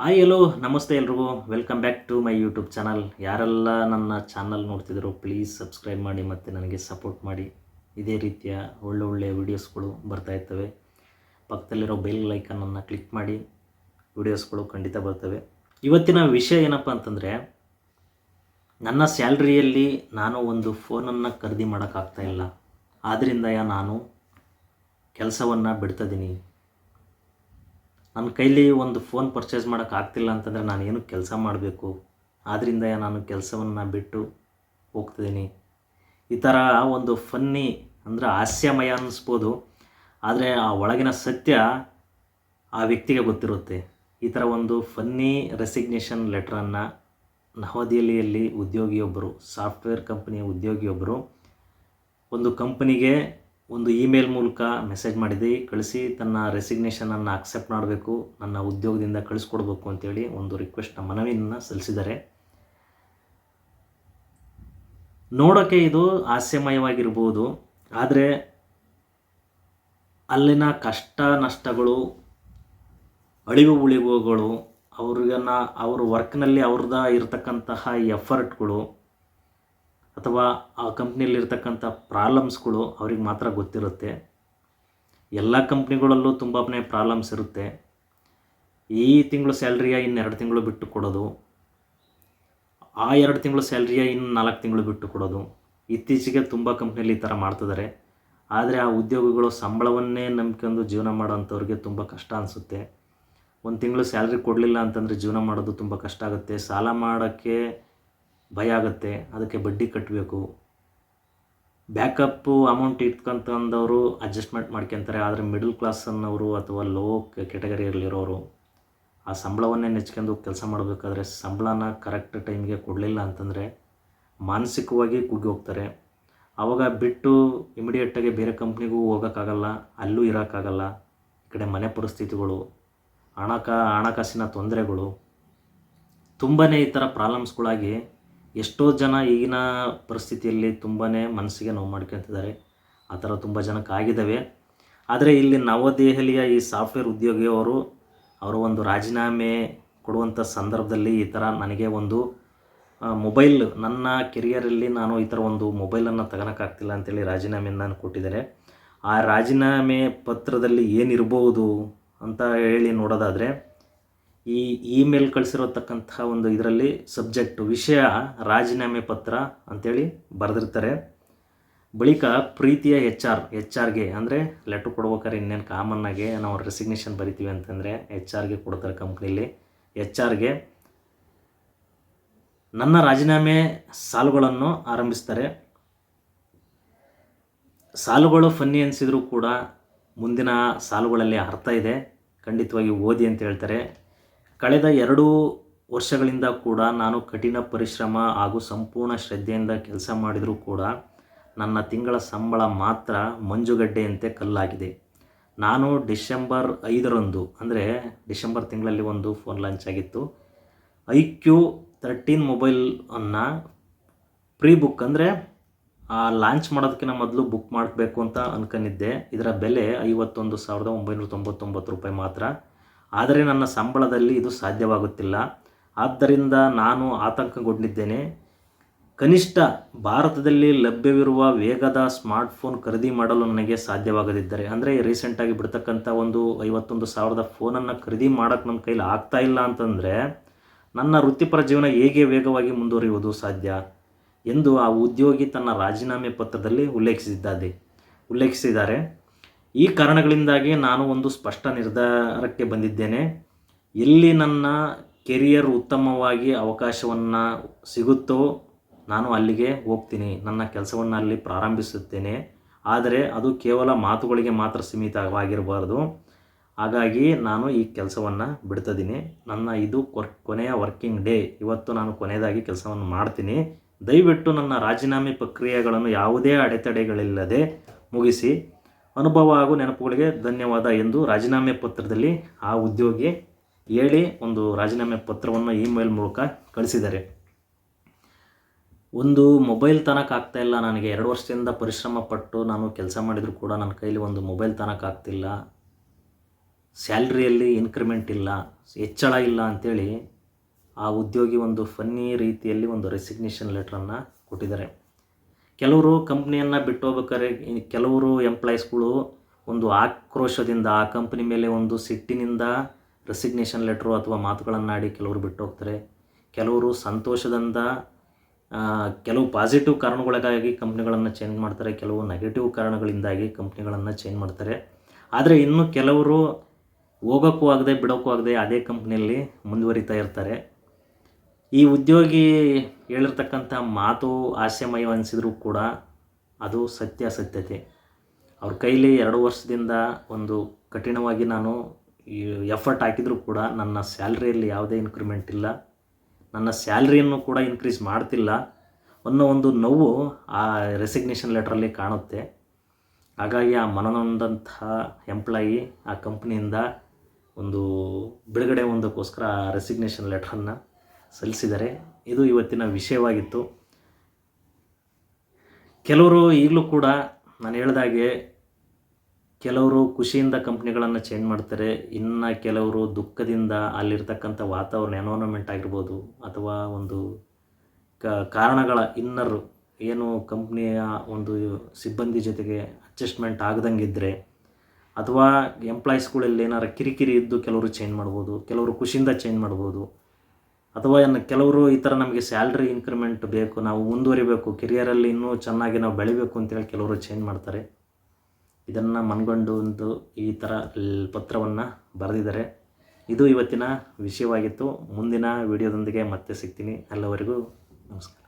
Hi hello ನಮಸ್ತೆ ಎಲ್ರಿಗೂ. Welcome back to my YouTube channel ಯಾರೆಲ್ಲ ನನ್ನ ಚಾನಲ್ ನೋಡ್ತಿದ್ರು ಪ್ಲೀಸ್ ಸಬ್ಸ್ಕ್ರೈಬ್ ಮಾಡಿ ಮತ್ತು ನನಗೆ ಸಪೋರ್ಟ್ ಮಾಡಿ. ಇದೇ ರೀತಿಯ ಒಳ್ಳೊಳ್ಳೆ ವೀಡಿಯೋಸ್ಗಳು ಬರ್ತಾ ಇರ್ತವೆ. ಪಕ್ಕದಲ್ಲಿರೋ ಬೆಲ್ ಲೈಕನನ್ನು ಕ್ಲಿಕ್ ಮಾಡಿ ವೀಡಿಯೋಸ್ಗಳು ಖಂಡಿತ ಬರ್ತವೆ. ಇವತ್ತಿನ ವಿಷಯ ಏನಪ್ಪ ಅಂತಂದರೆ, ನನ್ನ ಸ್ಯಾಲ್ರಿಯಲ್ಲಿ ನಾನು ಒಂದು ಫೋನನ್ನು ಖರೀದಿ ಮಾಡೋಕ್ಕಾಗ್ತಾ ಇಲ್ಲ. ಆದ್ದರಿಂದ ನಾನು ಕೆಲಸವನ್ನು ಬಿಡ್ತಿದ್ದೀನಿ ನನ್ನ ಕೈಲಿ ಒಂದು ಫೋನ್ ಪರ್ಚೇಸ್ ಮಾಡೋಕೆ ಆಗ್ತಿಲ್ಲ ಅಂತಂದರೆ ನಾನು ಏನು ಕೆಲಸ ಮಾಡಬೇಕು? ಆದ್ದರಿಂದ ನಾನು ಕೆಲಸವನ್ನು ಬಿಟ್ಟು ಹೋಗ್ತಿದ್ದೀನಿ ಈ ಥರ ಒಂದು ಫನ್ನಿ ಅಂದರೆ ಹಾಸ್ಯಮಯ ಅನ್ನಿಸ್ಬೋದು ಆದರೆ ಆ ಒಳಗಿನ ಸತ್ಯ ಆ ವ್ಯಕ್ತಿಗೆ ಗೊತ್ತಿರುತ್ತೆ. ಈ ಥರ ಒಂದು ಫನ್ನಿ ರೆಸಿಗ್ನೇಷನ್ ಲೆಟ್ರನ್ನು ನವದೆಹಲಿಯಲ್ಲಿ ಉದ್ಯೋಗಿಯೊಬ್ಬರು ಸಾಫ್ಟ್ವೇರ್ ಕಂಪನಿಯ ಉದ್ಯೋಗಿಯೊಬ್ಬರು ಒಂದು ಕಂಪನಿಗೆ ಒಂದು ಇಮೇಲ್ ಮೂಲಕ ಮೆಸೇಜ್ ಮಾಡಿದೆ, ಕಳಿಸಿ, ತನ್ನ ರೆಸಿಗ್ನೇಷನನ್ನು ಅಕ್ಸೆಪ್ಟ್ ಮಾಡಬೇಕು, ನನ್ನ ಉದ್ಯೋಗದಿಂದ ಕಳಿಸ್ಕೊಡ್ಬೇಕು ಅಂತೇಳಿ ಒಂದು ರಿಕ್ವೆಸ್ಟ್ನ ಮನವಿಯನ್ನು ಸಲ್ಲಿಸಿದ್ದಾರೆ. ನೋಡೋಕ್ಕೆ ಇದು ಹಾಸ್ಯಮಯವಾಗಿರ್ಬೋದು, ಆದರೆ ಅಲ್ಲಿನ ಕಷ್ಟ ನಷ್ಟಗಳು, ಅಳಿವು ಉಳಿವುಗಳು, ಅವ್ರಿಗನ್ನು, ಅವ್ರ ವರ್ಕ್ನಲ್ಲಿ ಅವ್ರದ್ದ ಇರತಕ್ಕಂತಹ ಎಫರ್ಟ್ಗಳು ಅಥವಾ ಆ ಕಂಪ್ನಿಯಲ್ಲಿರ್ತಕ್ಕಂಥ ಪ್ರಾಬ್ಲಮ್ಸ್ಗಳು ಅವ್ರಿಗೆ ಮಾತ್ರ ಗೊತ್ತಿರುತ್ತೆ. ಎಲ್ಲ ಕಂಪ್ನಿಗಳಲ್ಲೂ ತುಂಬಾ ಪ್ರಾಬ್ಲಮ್ಸ್ ಇರುತ್ತೆ. ಈ ತಿಂಗಳು ಸ್ಯಾಲ್ರಿಯ ಇನ್ನೆರಡು ತಿಂಗಳು ಬಿಟ್ಟು ಕೊಡೋದು, ಆ ಎರಡು ತಿಂಗಳು ಸ್ಯಾಲ್ರಿಯ ಇನ್ನು ನಾಲ್ಕು ತಿಂಗಳು ಬಿಟ್ಟು ಕೊಡೋದು, ಇತ್ತೀಚೆಗೆ ತುಂಬ ಕಂಪ್ನಿಯಲ್ಲಿ ಈ ಥರ ಮಾಡ್ತಿದ್ದಾರೆ. ಆದರೆ ಆ ಉದ್ಯೋಗಿಗಳು ಸಂಬಳವನ್ನೇ ನಂಬಿಕೊಂಡು ಜೀವನ ಮಾಡೋಂಥವ್ರಿಗೆ ತುಂಬ ಕಷ್ಟ ಅನಿಸುತ್ತೆ. ಒಂದು ತಿಂಗಳು ಸ್ಯಾಲ್ರಿ ಕೊಡಲಿಲ್ಲ ಅಂತಂದರೆ ಜೀವನ ಮಾಡೋದು ತುಂಬ ಕಷ್ಟ ಆಗುತ್ತೆ. ಸಾಲ ಮಾಡೋಕ್ಕೆ ಭಯ ಆಗುತ್ತೆ, ಅದಕ್ಕೆ ಬಡ್ಡಿ ಕಟ್ಟಬೇಕು ಬ್ಯಾಕಪ್ಪು ಅಮೌಂಟ್ ಇಟ್ಕೊಂತಂದವರು ಅಡ್ಜಸ್ಟ್ಮೆಂಟ್ ಮಾಡ್ಕೊತಾರೆ, ಆದರೆ ಮಿಡಲ್ ಕ್ಲಾಸ್ ಅನ್ನೋರು ಅಥವಾ ಲೋ ಕೆಟಗರಿಯಲ್ಲಿರೋರು ಆ ಸಂಬಳವನ್ನೇ ನೆಚ್ಕೊಂಡು ಕೆಲಸ ಮಾಡಬೇಕಾದ್ರೆ ಸಂಬಳನ ಕರೆಕ್ಟ್ ಟೈಮ್ಗೆ ಕೊಡಲಿಲ್ಲ ಅಂತಂದರೆ ಮಾನಸಿಕವಾಗಿ ಕುಗ್ಗಿ ಹೋಗ್ತಾರೆ. ಆವಾಗ ಬಿಟ್ಟು ಇಮಿಡಿಯೇಟಾಗಿ ಬೇರೆ ಕಂಪ್ನಿಗೂ ಹೋಗೋಕ್ಕಾಗಲ್ಲ, ಅಲ್ಲೂ ಇರೋಕ್ಕಾಗಲ್ಲ, ಈ ಕಡೆ ಮನೆ ಪರಿಸ್ಥಿತಿಗಳು, ಹಣಕ, ಹಣಕಾಸಿನ ತೊಂದರೆಗಳು ತುಂಬಾ ಈ ಥರ ಪ್ರಾಬ್ಲಮ್ಸ್ಗಳಾಗಿ ಎಷ್ಟೋ ಜನ ಈಗಿನ ಪರಿಸ್ಥಿತಿಯಲ್ಲಿ ತುಂಬಾ ಮನಸ್ಸಿಗೆ ನೋವು ಮಾಡ್ಕೊತಿದ್ದಾರೆ. ಆ ಥರ ತುಂಬ ಜನಕ್ಕೆ ಆಗಿದ್ದಾವೆ. ಆದರೆ ಇಲ್ಲಿ ನವದೆಹಲಿಯ ಈ ಸಾಫ್ಟ್ವೇರ್ ಉದ್ಯೋಗಿಯವರು ಅವರು ಒಂದು ರಾಜೀನಾಮೆ ಕೊಡುವಂಥ ಸಂದರ್ಭದಲ್ಲಿ ಈ ಥರ ನನಗೆ ಒಂದು ಮೊಬೈಲ್ ನನ್ನ ಕೆರಿಯರಲ್ಲಿ ನಾನು ಈ ಥರ ಒಂದು ಮೊಬೈಲನ್ನು ತಗೊಳಕ್ಕಾಗ್ತಿಲ್ಲ ಅಂತೇಳಿ ರಾಜೀನಾಮೆಯನ್ನು ನಾನು ಕೊಟ್ಟಿದ್ದಾರೆ. ಆ ರಾಜೀನಾಮೆ ಪತ್ರದಲ್ಲಿ ಏನಿರ್ಬೋದು ಅಂತ ಹೇಳಿ ನೋಡೋದಾದರೆ ಈ ಇಮೇಲ್ ಕಳಿಸಿರತಕ್ಕಂಥ ಒಂದು ಇದರಲ್ಲಿ ಸಬ್ಜೆಕ್ಟ್ ವಿಷಯ, ರಾಜೀನಾಮೆ ಪತ್ರ ಅಂಥೇಳಿ ಬರೆದಿರ್ತಾರೆ. ಬಳಿಕ ಪ್ರೀತಿಯ ಎಚ್ ಆರ್ ಎಚ್ ಆರ್ಗೆ ಅಂದರೆ ಲೆಟ್ರ್ ಕೊಡ್ಬೇಕಾದ್ರೆ ಇನ್ನೇನು ಕಾಮನ್ನಾಗೆ ನಾವು ರೆಸಿಗ್ನೇಷನ್ ಬರಿತೀವಿ ಅಂತಂದರೆ ಎಚ್ ಆರ್ಗೆ ಕೊಡ್ತಾರೆ ಕಂಪ್ನಿಲಿ ಎಚ್ ಆರ್ಗೆ ನನ್ನ ರಾಜೀನಾಮೆ ಸಾಲುಗಳನ್ನು ಆರಂಭಿಸ್ತಾರೆ. ಸಾಲುಗಳು ಫನ್ನಿ ಅನಿಸಿದರೂ ಕೂಡ ಮುಂದಿನ ಸಾಲುಗಳಲ್ಲಿ ಅರ್ಥ ಇದೆ. ಖಂಡಿತವಾಗಿ ಓದಿ ಅಂತ ಹೇಳ್ತಾರೆ. ಕಳೆದ ಎರಡು ವರ್ಷಗಳಿಂದ ಕೂಡ ನಾನು ಕಠಿಣ ಪರಿಶ್ರಮ ಹಾಗೂ ಸಂಪೂರ್ಣ ಶ್ರದ್ಧೆಯಿಂದ ಕೆಲಸ ಮಾಡಿದರೂ ಕೂಡ ನನ್ನ ತಿಂಗಳ ಸಂಬಳ ಮಾತ್ರ ಮಂಜುಗಡ್ಡೆಯಂತೆ ಕಲ್ಲಾಗಿದೆ. ನಾನು ಡಿಸೆಂಬರ್ ಐದರಂದು, ಅಂದರೆ ಡಿಸೆಂಬರ್ ತಿಂಗಳಲ್ಲಿ ಒಂದು ಫೋನ್ ಲಾಂಚ್ ಆಗಿತ್ತು. ಐ ಕ್ಯೂ ತರ್ಟೀನ್ ಮೊಬೈಲನ್ನು ಪ್ರೀ ಬುಕ್ ಅಂದರೆ, ಆ, ಲಾಂಚ್ ಮಾಡೋದಕ್ಕಿಂತ ಮೊದಲು ಬುಕ್ ಮಾಡಬೇಕು ಅಂತ ಅನ್ಕೊಂಡಿದ್ದೆ. ಇದರ ಬೆಲೆ ಐವತ್ತೊಂದು ಸಾವಿರದ ಒಂಬೈನೂರ ತೊಂಬತ್ತೊಂಬತ್ತು ರೂಪಾಯಿ ಮಾತ್ರ. ಆದರೆ ನನ್ನ ಸಂಬಳದಲ್ಲಿ ಇದು ಸಾಧ್ಯವಾಗುತ್ತಿಲ್ಲ. ಆದ್ದರಿಂದ ನಾನು ಆತಂಕಗೊಂಡಿದ್ದೇನೆ. ಕನಿಷ್ಠ ಭಾರತದಲ್ಲಿ ಲಭ್ಯವಿರುವ ವೇಗದ ಸ್ಮಾರ್ಟ್ಫೋನ್ ಖರೀದಿ ಮಾಡಲು ನನಗೆ ಸಾಧ್ಯವಾಗದಿದ್ದರೆ, ಅಂದರೆ ರೀಸೆಂಟಾಗಿ ಬಿಡ್ತಕ್ಕಂಥ ಒಂದು ಐವತ್ತೊಂದು ಸಾವಿರದ ಫೋನನ್ನು ಖರೀದಿ ಮಾಡೋಕ್ಕೆ ನನ್ನ ಕೈಲಿ ಆಗ್ತಾ ಇಲ್ಲ ಅಂತಂದರೆ, ನನ್ನ ವೃತ್ತಿಪರ ಜೀವನ ಹೇಗೆ ವೇಗವಾಗಿ ಮುಂದುವರಿಯುವುದು ಸಾಧ್ಯ ಎಂದು ಆ ಉದ್ಯೋಗಿ ತನ್ನ ರಾಜೀನಾಮೆ ಪತ್ರದಲ್ಲಿ ಉಲ್ಲೇಖಿಸಿದ್ದಾರೆ ಉಲ್ಲೇಖಿಸಿದ್ದಾರೆ. ಈ ಕಾರಣಗಳಿಂದಾಗಿ ನಾನು ಒಂದು ಸ್ಪಷ್ಟ ನಿರ್ಧಾರಕ್ಕೆ ಬಂದಿದ್ದೇನೆ. ಎಲ್ಲಿ ನನ್ನ ಕೆರಿಯರ್ ಉತ್ತಮವಾಗಿ ಅವಕಾಶವನ್ನು ಸಿಗುತ್ತೋ ನಾನು ಅಲ್ಲಿಗೆ ಹೋಗ್ತೀನಿ. ನನ್ನ ಕೆಲಸವನ್ನು ಅಲ್ಲಿ ಪ್ರಾರಂಭಿಸುತ್ತೇನೆ. ಆದರೆ ಅದು ಕೇವಲ ಮಾತುಗಳಿಗೆ ಮಾತ್ರ ಸೀಮಿತವಾಗಿರಬಾರ್ದು. ಹಾಗಾಗಿ ನಾನು ಈ ಕೆಲಸವನ್ನು ಬಿಡ್ತಿದ್ದೀನಿ ನನ್ನ ಇದು ಕೊನೆಯ ವರ್ಕಿಂಗ್ ಡೇ. ಇವತ್ತು ನಾನು ಕೊನೆಯದಾಗಿ ಕೆಲಸವನ್ನು ಮಾಡ್ತೀನಿ. ದಯವಿಟ್ಟು ನನ್ನ ರಾಜೀನಾಮೆ ಪ್ರಕ್ರಿಯೆಗಳನ್ನು ಯಾವುದೇ ಅಡೆತಡೆಗಳಿಲ್ಲದೆ ಮುಗಿಸಿ. ಅನುಭವ ಹಾಗೂ ನೆನಪುಗಳಿಗೆ ಧನ್ಯವಾದ ಎಂದು ರಾಜೀನಾಮೆ ಪತ್ರದಲ್ಲಿ ಆ ಉದ್ಯೋಗಿ ಹೇಳಿ ಒಂದು ರಾಜೀನಾಮೆ ಪತ್ರವನ್ನು ಇಮೇಲ್ ಮೂಲಕ ಕಳಿಸಿದ್ದಾರೆ. ಒಂದು ಮೊಬೈಲ್ ತನಕ ಇಲ್ಲ. ನನಗೆ ಎರಡು ವರ್ಷದಿಂದ ಪರಿಶ್ರಮ ಪಟ್ಟು ನಾನು ಕೆಲಸ ಮಾಡಿದರೂ ಕೂಡ ನನ್ನ ಕೈಲಿ ಒಂದು ಮೊಬೈಲ್ ತನಕ ಆಗ್ತಿಲ್ಲ. ಸ್ಯಾಲ್ರಿಯಲ್ಲಿ ಇನ್ಕ್ರಿಮೆಂಟ್ ಇಲ್ಲ. ಹೆಚ್ಚಳ ಇಲ್ಲ ಅಂಥೇಳಿ ಆ ಉದ್ಯೋಗಿ ಒಂದು ಫನ್ನಿ ರೀತಿಯಲ್ಲಿ ಒಂದು ರೆಸಿಗ್ನೇಷನ್ ಲೆಟ್ರನ್ನು ಕೊಟ್ಟಿದ್ದಾರೆ. ಕೆಲವರು ಕಂಪ್ನಿಯನ್ನು ಬಿಟ್ಟು ಹೋಗ್ಬೇಕಾದ್ರೆ ಕೆಲವರು ಎಂಪ್ಲಾಯೀಸ್ಗಳು ಒಂದು ಆಕ್ರೋಶದಿಂದ, ಆ ಕಂಪ್ನಿ ಮೇಲೆ ಒಂದು ಸಿಟ್ಟಿನಿಂದ ರೆಸಿಗ್ನೇಷನ್ ಲೆಟ್ರು ಅಥವಾ ಮಾತುಗಳನ್ನಾಡಿ ಕೆಲವರು ಬಿಟ್ಟು ಹೋಗ್ತಾರೆ ಕೆಲವರು ಸಂತೋಷದಿಂದ ಕೆಲವು ಪಾಸಿಟಿವ್ ಕಾರಣಗಳಿಗಾಗಿ ಕಂಪ್ನಿಗಳನ್ನು ಚೇಂಜ್ ಮಾಡ್ತಾರೆ, ಕೆಲವು ನೆಗೆಟಿವ್ ಕಾರಣಗಳಿಂದಾಗಿ ಕಂಪ್ನಿಗಳನ್ನು ಚೇಂಜ್ ಮಾಡ್ತಾರೆ. ಆದರೆ ಇನ್ನು ಕೆಲವರು ಹೋಗೋಕ್ಕೂ ಆಗದೆ, ಬಿಡೋಕ್ಕೂ ಆಗದೆ ಅದೇ ಕಂಪ್ನಿಯಲ್ಲಿ ಮುಂದುವರಿತಾ ಇರ್ತಾರೆ. ಈ ಉದ್ಯೋಗಿ ಹೇಳಿರ್ತಕ್ಕಂಥ ಮಾತು ಹಾಸ್ಯಮಯ ಅನಿಸಿದರೂ ಕೂಡ ಅದು ಸತ್ಯಾಸತ್ಯತೆ ಅವ್ರ ಕೈಲಿ ಎರಡು ವರ್ಷದಿಂದ ಒಂದು ಕಠಿಣವಾಗಿ ನಾನು ಎಫರ್ಟ್ ಹಾಕಿದರೂ ಕೂಡ ನನ್ನ ಸ್ಯಾಲ್ರಿಯಲ್ಲಿ ಯಾವುದೇ ಇನ್ಕ್ರಿಮೆಂಟ್ ಇಲ್ಲ. ನನ್ನ ಸ್ಯಾಲ್ರಿಯನ್ನು ಕೂಡ ಇನ್ಕ್ರೀಸ್ ಮಾಡ್ತಿಲ್ಲ ಅನ್ನೋ ಒಂದು ನೋವು ಆ ರೆಸಿಗ್ನೇಷನ್ ಲೆಟ್ರಲ್ಲಿ ಕಾಣುತ್ತೆ. ಹಾಗಾಗಿ ಆ ಮನನೊಂದಂತಹ ಎಂಪ್ಲಾಯಿ ಆ ಕಂಪ್ನಿಯಿಂದ ಒಂದು ಬಿಡುಗಡೆ ಒಂದಕ್ಕೋಸ್ಕರ ಆ ರೆಸಿಗ್ನೇಷನ್ ಲೆಟ್ರನ್ನು ಸಲ್ಲಿಸಿದ್ದಾರೆ ಇದು ಇವತ್ತಿನ ವಿಷಯವಾಗಿತ್ತು. ಕೆಲವರು ಈಗಲೂ ಕೂಡ ನಾನು ಹೇಳ್ದಾಗೆ ಕೆಲವರು ಖುಷಿಯಿಂದ ಕಂಪ್ನಿಗಳನ್ನು ಚೇಂಜ್ ಮಾಡ್ತಾರೆ, ಇನ್ನು ಕೆಲವರು ದುಃಖದಿಂದ ಅಲ್ಲಿರ್ತಕ್ಕಂಥ ವಾತಾವರಣ ಎನ್ವೈರನ್ಮೆಂಟ್ ಆಗಿರ್ಬೋದು ಅಥವಾ ಒಂದು ಕ, ಕಾರಣಗಳ ಇನ್ನರು ಏನು ಕಂಪ್ನಿಯ ಒಂದು ಸಿಬ್ಬಂದಿ ಜೊತೆಗೆ ಅಡ್ಜಸ್ಟ್ಮೆಂಟ್ ಆಗದಂಗಿದ್ದರೆ ಅಥವಾ ಎಂಪ್ಲಾಯೀಸ್ಗಳಲ್ಲಿ ಏನಾರು ಕಿರಿಕಿರಿ ಇದ್ದು ಕೆಲವರು ಚೇಂಜ್ ಮಾಡ್ಬೋದು, ಕೆಲವರು ಖುಷಿಯಿಂದ ಚೇಂಜ್ ಮಾಡ್ಬೋದು ಅಥವಾ ಏನು ಕೆಲವರು ಈ ಥರ ನಮಗೆ ಸ್ಯಾಲ್ರಿ ಇನ್ಕ್ರಿಮೆಂಟ್ ಬೇಕು, ನಾವು ಮುಂದುವರಿಬೇಕು ಕೆರಿಯರಲ್ಲಿ ಇನ್ನೂ ಚೆನ್ನಾಗಿ ನಾವು ಬೆಳಿಬೇಕು ಅಂತೇಳಿ ಕೆಲವರು ಚೇಂಜ್ ಮಾಡ್ತಾರೆ. ಇದನ್ನು ಮನಗೊಂಡು ಒಂದು ಈ ಥರ ಪತ್ರವನ್ನು ಬರೆದಿದ್ದಾರೆ. ಇದು ಇವತ್ತಿನ ವಿಷಯವಾಗಿತ್ತು. ಮುಂದಿನ ವಿಡಿಯೋದೊಂದಿಗೆ ಮತ್ತೆ ಸಿಗ್ತೀನಿ. ಅಲ್ಲಿವರೆಗೂ ನಮಸ್ಕಾರ.